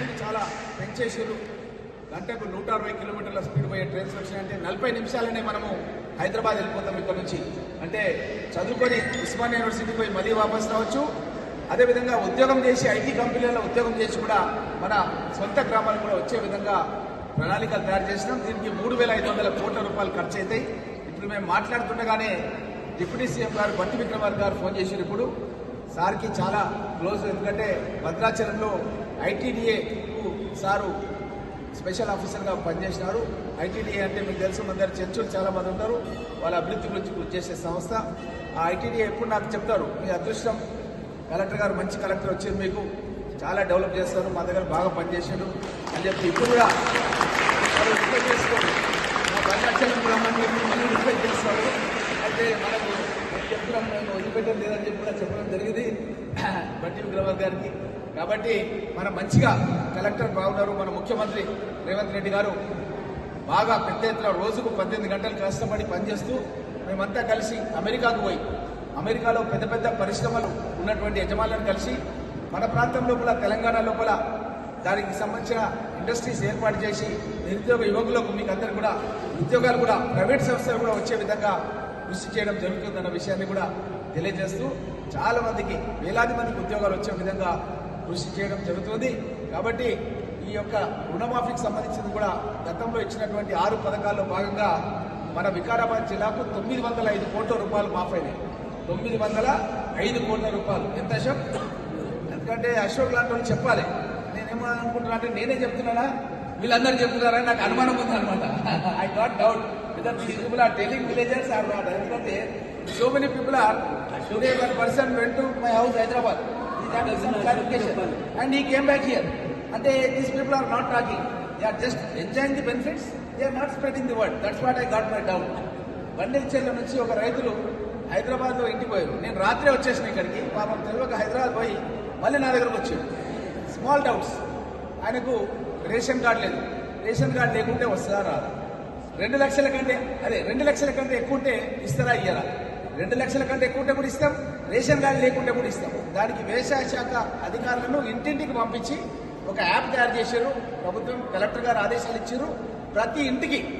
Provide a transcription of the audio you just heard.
Speed చాలా పెంచేసారు గంటకు నూట అరవై కిలోమీటర్ల స్పీడ్ పోయే ట్రైన్స్ వచ్చినాయంటే నలభై నిమిషాలనే మనము హైదరాబాద్ వెళ్ళిపోతాం ఇక్కడ నుంచి. అంటే చదువుకొని ఉస్మానియా యూనివర్సిటీ పోయి మళ్ళీ వాపస్ రావచ్చు. అదేవిధంగా ఉద్యోగం చేసి ఐటీ కంపెనీలలో ఉద్యోగం చేసి కూడా మన సొంత గ్రామాలు కూడా వచ్చే విధంగా ప్రణాళికలు తయారు చేసినాం. దీనికి మూడు వేల ఐదు వందల కోట్ల రూపాయలు ఖర్చు అవుతాయి ఇప్పుడు మేము మాట్లాడుతుండగానే డిప్యూటీ సీఎం గారు బట్టి విక్రమార్ గారు ఫోన్ చేశారు ఇప్పుడు. సార్కి చాలా క్లోజ్ ఎందుకంటే భద్రాచలంలో ఐటీడీఏకు సారు స్పెషల్ ఆఫీసర్గా పనిచేసినారు. ఐటీడీఏ అంటే మీకు తెలుసు మన దగ్గర చర్చలు చాలా మంది ఉంటారు. వాళ్ళ అభివృద్ధి గురించి కృషి చేసే సంస్థ. ఆ ఐటీడీఏ ఎప్పుడు నాకు చెప్తారు మీ అదృష్టం కలెక్టర్ గారు మంచి కలెక్టర్ వచ్చారు మీకు. చాలా డెవలప్ చేస్తారు మా దగ్గర బాగా పనిచేసాడు అని చెప్పి ఇప్పుడు కూడా వాళ్ళు రిక్వెస్ట్ చేసుకోండి మా భద్రాచలం చెప్పి మళ్ళీ రిక్వెస్ట్ చేస్తారు. అయితే మనకు చెప్తున్నాం మేము వదిలిపెట్టడం లేదని చెప్పి కూడా చెప్పడం జరిగింది. బట్టి విక్రమార్ గారికి. కాబట్టి మనం మంచిగా కలెక్టర్ బాగున్నారు. మన ముఖ్యమంత్రి రేవంత్ రెడ్డి గారు బాగా పెద్ద ఎత్తున రోజుకు పద్దెనిమిది గంటలు కష్టపడి పనిచేస్తూ మేమంతా కలిసి అమెరికాకు పోయి అమెరికాలో పెద్ద పెద్ద పరిశ్రమలు ఉన్నటువంటి యజమానులను కలిసి మన ప్రాంతం లోపల తెలంగాణ లోపల దానికి సంబంధించిన ఇండస్ట్రీస్ ఏర్పాటు చేసి నిరుద్యోగ యువకులకు మీకు అందరు కూడా ఉద్యోగాలు కూడా ప్రైవేట్ సంస్థలు కూడా వచ్చే విధంగా కృషి చేయడం జరుగుతుందన్న విషయాన్ని కూడా తెలియజేస్తూ చాలా మందికి వేలాది మందికి ఉద్యోగాలు వచ్చే విధంగా కృషి చేయడం జరుగుతుంది. కాబట్టి ఈ యొక్క రుణమాఫీకి సంబంధించింది కూడా గతంలో ఇచ్చినటువంటి ఆరు పథకాల్లో భాగంగా మన వికారాబాద్ జిల్లాకు తొమ్మిది వందల ఐదు కోట్ల రూపాయలు మాఫ్ అయినాయి తొమ్మిది వందల ఐదు కోట్ల రూపాయలు. ఎంత అశోక్? ఎందుకంటే అశోక్ లాంటి వాళ్ళు చెప్పాలి. నేనేమో అనుకుంటున్నా అంటే నేనే చెప్తున్నానా? వీళ్ళందరూ చెప్తున్నారని నాకు అనుమానం ఉంది అనమాట I got doubt people are telling villagers are not ఎందుకంటే so many people are today one person went my house Hyderabad and he came back here అంటే these people are not talking they are just enjoying the benefits they are not spreading the word that's what I got my doubt bundle చెల్ల నుంచి ఒక రైతులు హైదరాబాద్లో ఇంటికి పోయారు. నేను రాత్రే వచ్చేసిన ఇక్కడికి. పాపం తెలియక హైదరాబాద్ పోయి మళ్ళీ నా దగ్గరకు వచ్చాడు. Small doubts. ఆయనకు రేషన్ కార్డు లేదు. రేషన్ కార్డు లేకుంటే వస్తుందా రాదా? రెండు లక్షల కంటే అదే రెండు లక్షల కంటే ఎక్కువ ఉంటే ఇస్తారా ఇయ్యరా? రెండు లక్షల కంటే ఎక్కువ ఉంటే కూడా ఇస్తాం. రేషన్ కార్డు లేకుంటే కూడా ఇస్తాం. దానికి వ్యవసాయ శాఖ అధికారులను ఇంటింటికి పంపించి ఒక యాప్ తయారు చేశారు. ప్రభుత్వం కలెక్టర్ గారు ఆదేశాలు ఇచ్చారు. ప్రతి ఇంటికి